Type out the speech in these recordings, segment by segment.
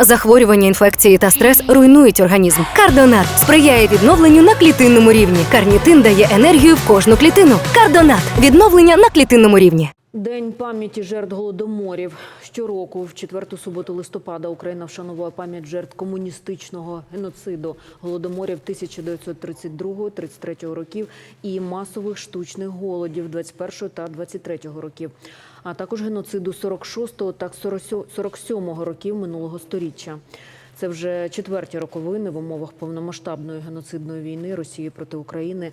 Захворювання, інфекції та стрес руйнують організм. Кардонат сприяє відновленню на клітинному рівні. Карнітин дає енергію в кожну клітину. Кардонат відновлення на клітинному рівні. День пам'яті жертв голодоморів. Щороку, в четверту суботу листопада, Україна вшановує пам'ять жертв комуністичного геноциду, голодоморів 1932-33 років і масових штучних голодів 21 та 23 років, а також геноциду 46 та 47 років минулого сторіччя. Це вже четверті роковини в умовах повномасштабної геноцидної війни Росії проти України.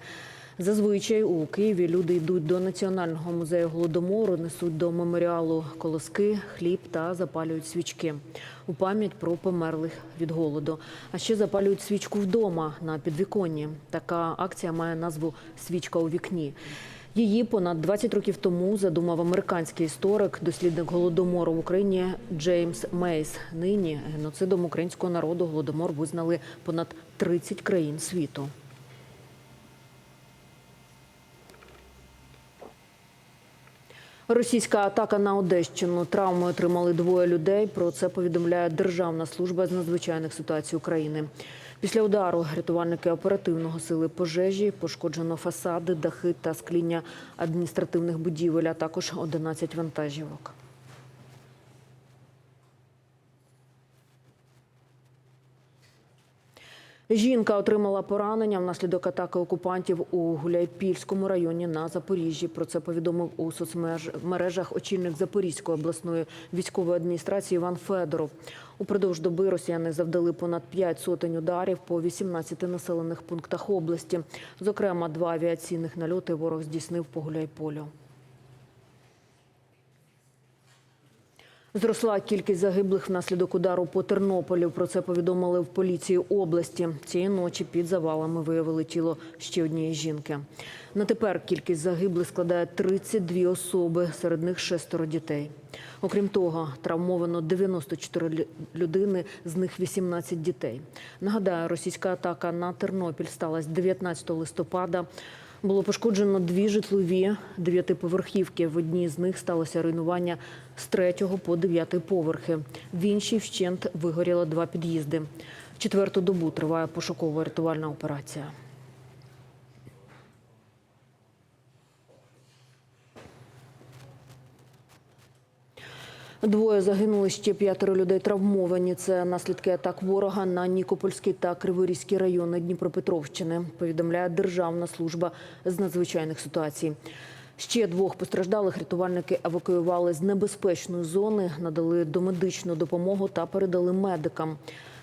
Зазвичай у Києві люди йдуть до Національного музею голодомору, несуть до меморіалу колоски, хліб та запалюють свічки у пам'ять про померлих від голоду. А ще запалюють свічку вдома на підвіконні. Така акція має назву Свічка у вікні. Її понад 20 років тому задумав американський історик, дослідник голодомору в Україні Джеймс Мейс. Нині геноцидом українського народу голодомор визнали понад 30 країн світу. Російська атака на Одещину. Травми отримали двоє людей. Про це повідомляє Державна служба з надзвичайних ситуацій України. Після удару рятувальники оперативного сили пожежі пошкоджено фасади, дахи та скління адміністративних будівель, а також 11 вантажівок. Жінка отримала поранення внаслідок атаки окупантів у Гуляйпільському районі на Запоріжжі. Про це повідомив у соцмережах очільник Запорізької обласної військової адміністрації Іван Федоров. Упродовж доби росіяни завдали понад 5 сотень ударів по 18 населених пунктах області. Зокрема, два авіаційних нальоти ворог здійснив по Гуляйполю. Зросла кількість загиблих внаслідок удару по Тернополю. Про це повідомили в поліції області. Цієї ночі під завалами виявили тіло ще однієї жінки. На тепер кількість загиблих складає 32 особи, серед них шестеро дітей. Окрім того, травмовано 94 лю- людини, з них 18 дітей. Нагадаю, російська атака на Тернопіль сталася 19 листопада. Було пошкоджено дві житлові дев'ятиповерхівки. В одній з них сталося руйнування з третього по дев'ятий поверхи. В іншій вщент вигоріло два під'їзди. Четверту добу триває пошуково-рятувальна операція. Двоє загинули, ще п'ятеро людей травмовані. Це наслідки атак ворога на Нікопольський та Криворізький райони Дніпропетровщини, повідомляє Державна служба з надзвичайних ситуацій. Ще двох постраждалих рятувальники евакуювали з небезпечної зони, надали домедичну допомогу та передали медикам.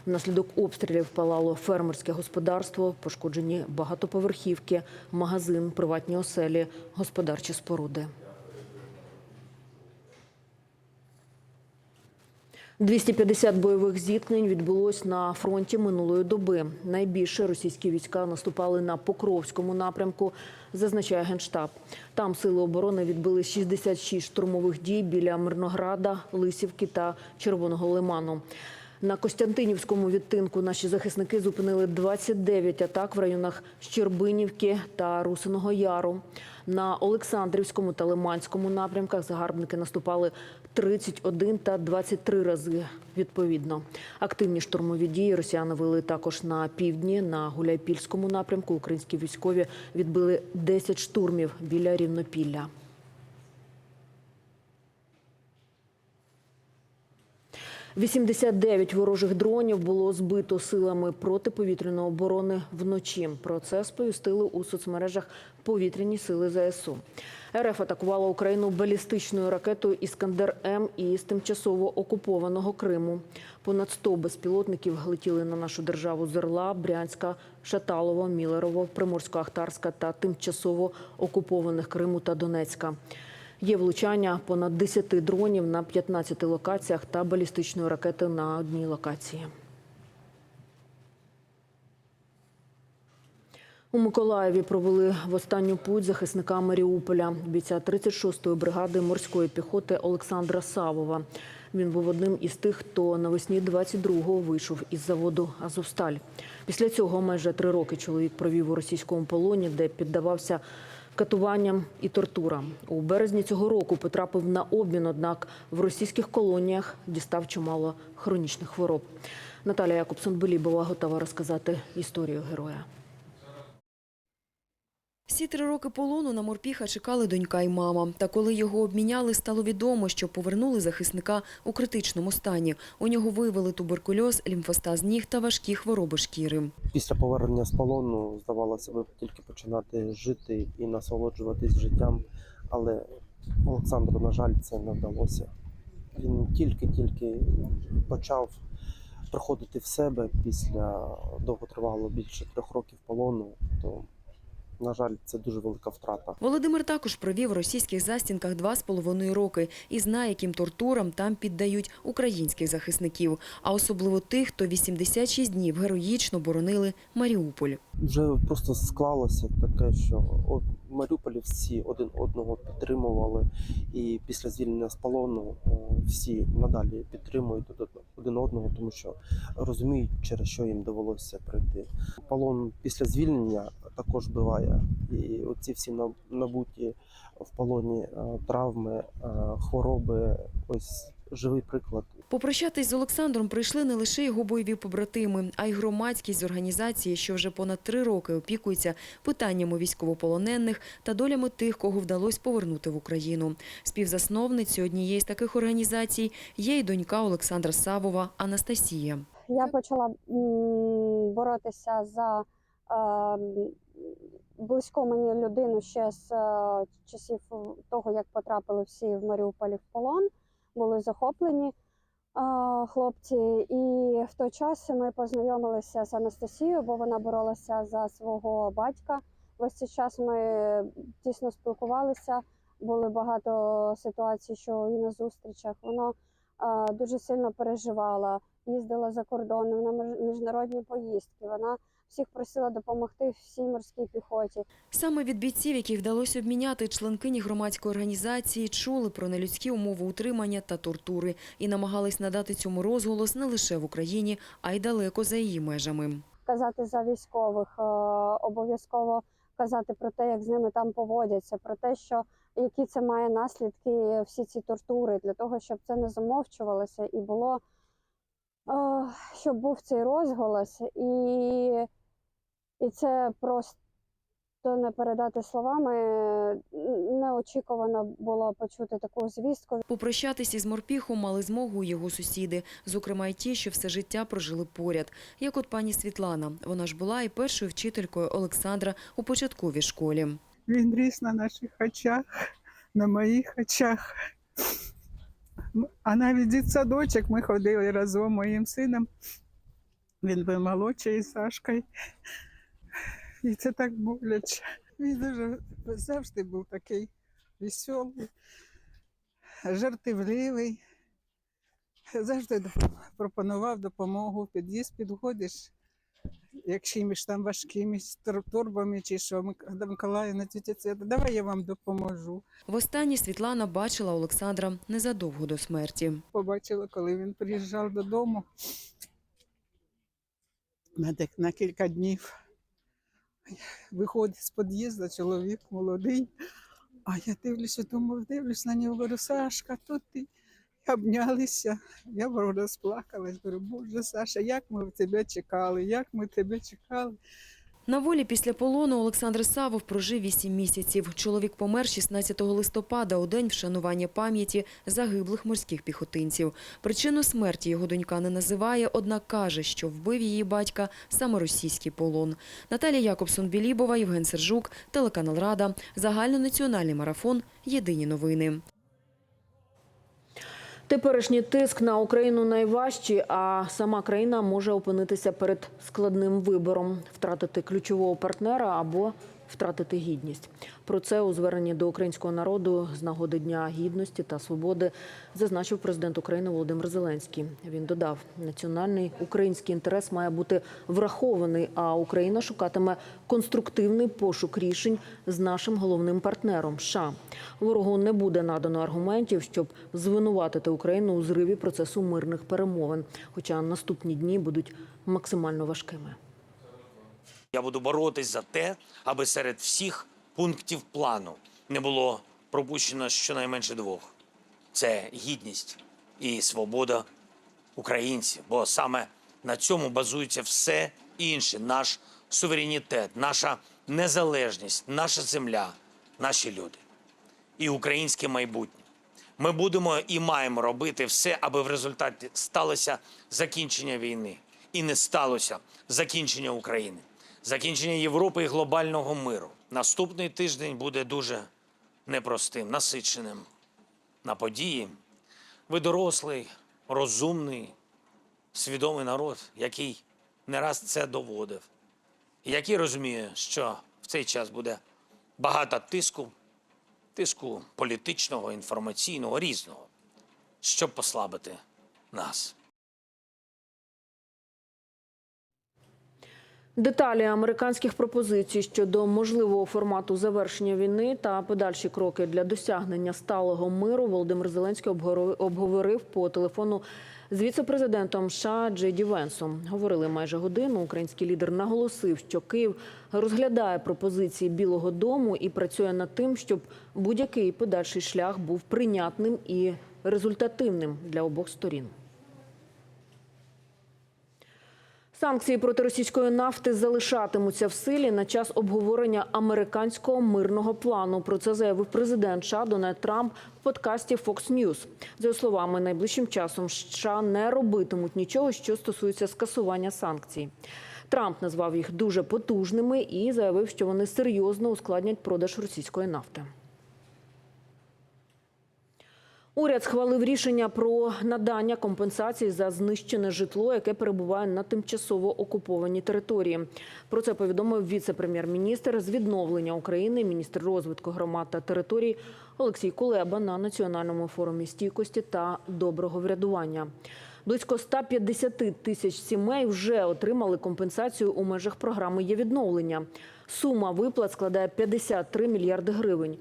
Внаслідок обстрілів палало фермерське господарство, пошкоджені багатоповерхівки, магазин, приватні оселі, господарчі споруди. 250 бойових зіткнень відбулось на фронті минулої доби. Найбільше російські війська наступали на Покровському напрямку, зазначає Генштаб. Там сили оборони відбили 66 штурмових дій біля Мирнограда, Лисівки та Червоного Лиману. На Костянтинівському відтинку наші захисники зупинили 29 атак в районах Щербинівки та Русиного Яру. На Олександрівському та Лиманському напрямках загарбники наступали 31 та 23 рази відповідно. Активні штурмові дії росіяни вели також на півдні. На Гуляйпільському напрямку українські військові відбили 10 штурмів біля Рівнопілля. – 89 ворожих дронів було збито силами протиповітряної оборони вночі. Про це сповістили у соцмережах повітряні сили ЗСУ. РФ атакувала Україну балістичною ракетою Іскандер М із тимчасово окупованого Криму. Понад 100 безпілотників летіли на нашу державу з Орла, Брянська, Шаталово, Мілерово, Приморсько-Ахтарська та тимчасово окупованих Криму та Донецька. Є влучання понад 10 дронів на 15 локаціях та балістичної ракети на одній локації. У Миколаєві провели в останню путь захисника Маріуполя, бійця 36-ї бригади морської піхоти Олександра Савова. Він був одним із тих, хто навесні 22-го вийшов із заводу Азовсталь. Після цього майже три роки чоловік провів у російському полоні, де піддавався катуванням і тортурам. У березні цього року потрапив на обмін, однак в російських колоніях дістав чимало хронічних хвороб. Наталя Якобсон-Белібова готова розказати історію героя. Всі три роки полону на морпіха чекали донька і мама. Та коли його обміняли, стало відомо, що повернули захисника у критичному стані. У нього виявили туберкульоз, лімфостаз ніг та важкі хвороби шкіри. Після повернення з полону здавалося би тільки починати жити і насолоджуватись життям, але Олександру, на жаль, це не вдалося. Він тільки-тільки почав приходити в себе після довготривалого більше трьох років полону, то, на жаль, це дуже велика втрата. Володимир також провів в російських застінках два з половиною роки і знає, яким тортурам там піддають українських захисників, а особливо тих, хто 86 днів героїчно боронили Маріуполь. Вже просто склалося таке, що от Маріуполі всі один одного підтримували, і після звільнення з полону всі надалі підтримують один- один одного, тому що розуміють, через що їм довелося пройти. Полон після звільнення також буває, і оці всі на- набуті в полоні е, травми, е, хвороби. Ось живий приклад Попрощатись з Олександром прийшли не лише його бойові побратими, а й громадськість з організації, що вже понад три роки опікується питаннями військовополонених та долями тих, кого вдалося повернути в Україну. Співзасновницею однієї з таких організацій є й донька Олександра Савова Анастасія. Я почала боротися за е, м, близьку мені людину ще з е, часів того, як потрапили всі в Маріуполі в полон, були захоплені е, хлопці. І в той час ми познайомилися з Анастасією, бо вона боролася за свого батька. Весь цей час ми тісно спілкувалися. Були багато ситуацій, що і на зустрічах. Вона е, дуже сильно переживала їздила за кордон на міжнародні поїздки. Вона всіх просила допомогти всій морській піхоті. Саме від бійців, яких вдалося обміняти, членкині громадської організації чули про нелюдські умови утримання та тортури і намагались надати цьому розголос не лише в Україні, а й далеко за її межами. Казати за військових, е, обов'язково казати про те, як з ними там поводяться, про те, що які це має наслідки, всі ці тортури, для того, щоб це не замовчувалося і було, е, щоб був цей розголос, і, і це просто не передати словами. Неочікувано було почути таку звістку. Попрощатись із морпіхом мали змогу його сусіди, зокрема й ті, що все життя прожили поряд. Як от пані Світлана. Вона ж була і першою вчителькою Олександра у початковій школі. Він ріс на наших очах, на моїх очах. А навіть дитсадочок ми ходили разом з моїм сином. Він був молодший із Сашкою. І це так боляче. Він дуже завжди був такий веселий, жартівливий. Завжди пропонував допомогу. Під'їзд підходиш, як чимось там важкими торбами чи що. До Миколаївна, тітя давай я вам допоможу. Востаннє Світлана бачила Олександра незадовго до смерті. Побачила, коли він приїжджав додому на, на кілька днів. Виходить з під'їзду чоловік молодий. А я дивлюся, думаю, дивлюсь на нього, говорю, Сашка, тут ти. Обнялися. Я розплакалась, говорю, Боже, Саша, як ми тебе чекали, як ми тебе чекали. На волі після полону Олександр Савов прожив 8 місяців. Чоловік помер 16 листопада у день вшанування пам'яті загиблих морських піхотинців. Причину смерті його донька не називає, однак каже, що вбив її батька саме російський полон. Наталія Якобсон-Білібова, Євген Сержук, телеканал Рада, загальнонаціональний марафон Єдині новини. Теперішній тиск на Україну найважчий, а сама країна може опинитися перед складним вибором. Втратити ключового партнера або втратити гідність. Про це у зверненні до українського народу з нагоди Дня гідності та свободи зазначив президент України Володимир Зеленський. Він додав, національний український інтерес має бути врахований, а Україна шукатиме конструктивний пошук рішень з нашим головним партнером США. Ворогу не буде надано аргументів, щоб звинуватити Україну у зриві процесу мирних перемовин. Хоча наступні дні будуть максимально важкими. Я буду боротись за те, аби серед всіх пунктів плану не було пропущено щонайменше двох: це гідність і свобода українців, бо саме на цьому базується все інше: наш суверенітет, наша незалежність, наша земля, наші люди і українське майбутнє. Ми будемо і маємо робити все, аби в результаті сталося закінчення війни і не сталося закінчення України, закінчення Європи і глобального миру. Наступний тиждень буде дуже непростим, насиченим на події. Ви дорослий, розумний, свідомий народ, який не раз це доводив, який розуміє, що в цей час буде багато тиску, тиску політичного, інформаційного, різного, щоб послабити нас. Деталі американських пропозицій щодо можливого формату завершення війни та подальші кроки для досягнення сталого миру Володимир Зеленський обговорив по телефону з віце-президентом США Джей Ді Венсом. Говорили майже годину. Український лідер наголосив, що Київ розглядає пропозиції Білого Дому і працює над тим, щоб будь-який подальший шлях був прийнятним і результативним для обох сторін. Санкції проти російської нафти залишатимуться в силі на час обговорення американського мирного плану. Про це заявив президент США Дональд Трамп в подкасті Fox News. За його словами, найближчим часом США не робитимуть нічого, що стосується скасування санкцій. Трамп назвав їх дуже потужними і заявив, що вони серйозно ускладнять продаж російської нафти. Уряд схвалив рішення про надання компенсацій за знищене житло, яке перебуває на тимчасово окупованій території. Про це повідомив віце-прем'єр-міністр з відновлення України, міністр розвитку громад та територій Олексій Кулеба на національному форумі стійкості та доброго врядування. Близько 150 тисяч сімей вже отримали компенсацію у межах програми є відновлення. Сума виплат складає 53 мільярди гривень.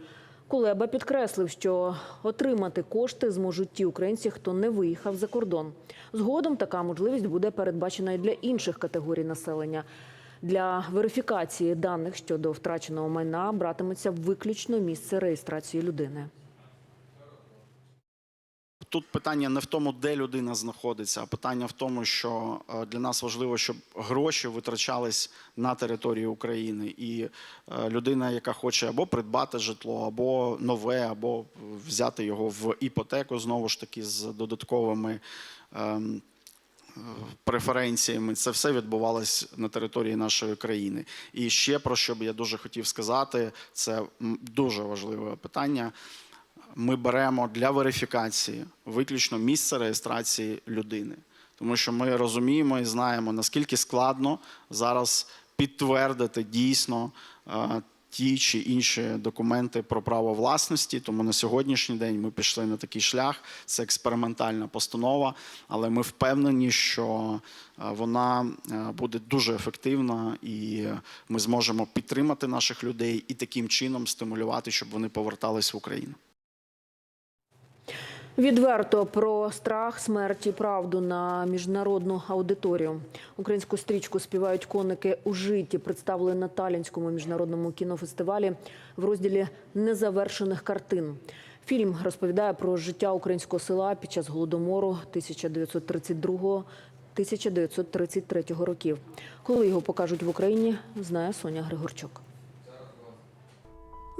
Кулеба підкреслив, що отримати кошти зможуть ті українці, хто не виїхав за кордон. Згодом така можливість буде передбачена і для інших категорій населення. Для верифікації даних щодо втраченого майна братиметься виключно місце реєстрації людини. Тут питання не в тому, де людина знаходиться, а питання в тому, що е, для нас важливо, щоб гроші витрачались на території України, і е, людина, яка хоче або придбати житло, або нове, або взяти його в іпотеку, знову ж таки з додатковими. ем, Преференціями це все відбувалось на території нашої країни. І ще про що б я дуже хотів сказати, це дуже важливе питання ми беремо для верифікації виключно місце реєстрації людини, тому що ми розуміємо і знаємо наскільки складно зараз підтвердити дійсно е, ті чи інші документи про право власності. Тому на сьогоднішній день ми пішли на такий шлях. Це експериментальна постанова, але ми впевнені, що е, вона е, буде дуже ефективна, і ми зможемо підтримати наших людей і таким чином стимулювати, щоб вони повертались в Україну. Відверто про страх, смерть і правду на міжнародну аудиторію. Українську стрічку співають коники у житті, представили на Талінському міжнародному кінофестивалі в розділі незавершених картин. Фільм розповідає про життя українського села під час голодомору 1932-1933 років. Коли його покажуть в Україні, знає Соня Григорчук.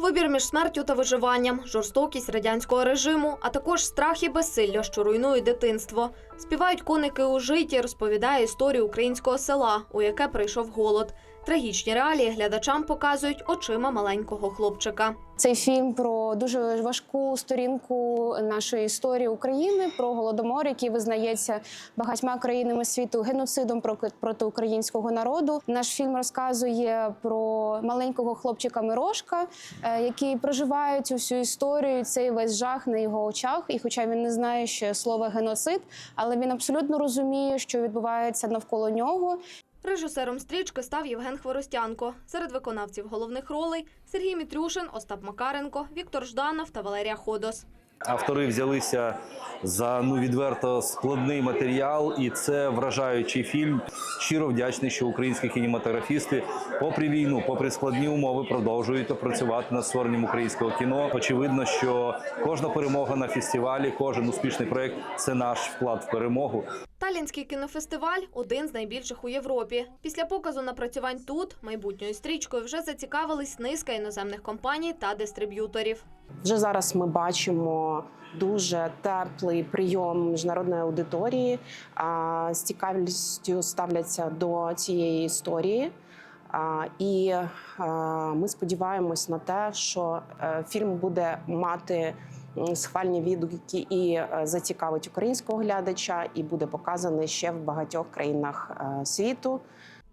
Вибір між смертю та виживанням, жорстокість радянського режиму, а також страх і безсилля, що руйнують дитинство. Співають коники у житті, розповідає історію українського села, у яке прийшов голод. Трагічні реалії глядачам показують очима маленького хлопчика. Цей фільм про дуже важку сторінку нашої історії України, про голодомор, який визнається багатьма країнами світу геноцидом проти- українського народу. Наш фільм розказує про маленького хлопчика Мирошка, е, який проживає цю всю історію, цей весь жах на його очах. І, хоча він не знає ще слова геноцид, але він абсолютно розуміє, що відбувається навколо нього. Режисером стрічки став Євген Хворостянко. Серед виконавців головних ролей Сергій Мітрюшин, Остап Макаренко, Віктор Жданов та Валерія Ходос. Автори взялися за ну відверто складний матеріал, і це вражаючий фільм. Щиро вдячний, що українські кінематографісти, попри війну, попри складні умови, продовжують працювати над створенням українського кіно. Очевидно, що кожна перемога на фестивалі, кожен успішний проект це наш вклад в перемогу. Талінський кінофестиваль один з найбільших у Європі. Після показу напрацювань тут майбутньою стрічкою вже зацікавились низка іноземних компаній та дистриб'юторів. Вже зараз ми бачимо дуже теплий прийом міжнародної аудиторії. З цікавістю ставляться до цієї історії. І ми сподіваємось на те, що е, фільм буде мати схвальні відгуки і е, зацікавить українського глядача, і буде показаний ще в багатьох країнах е, світу.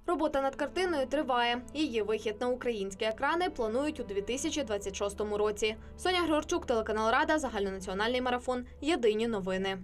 Робота над картиною триває. Її вихід на українські екрани планують у 2026 році. Соня Грорчук, телеканал Рада, загальнонаціональний марафон. Єдині новини.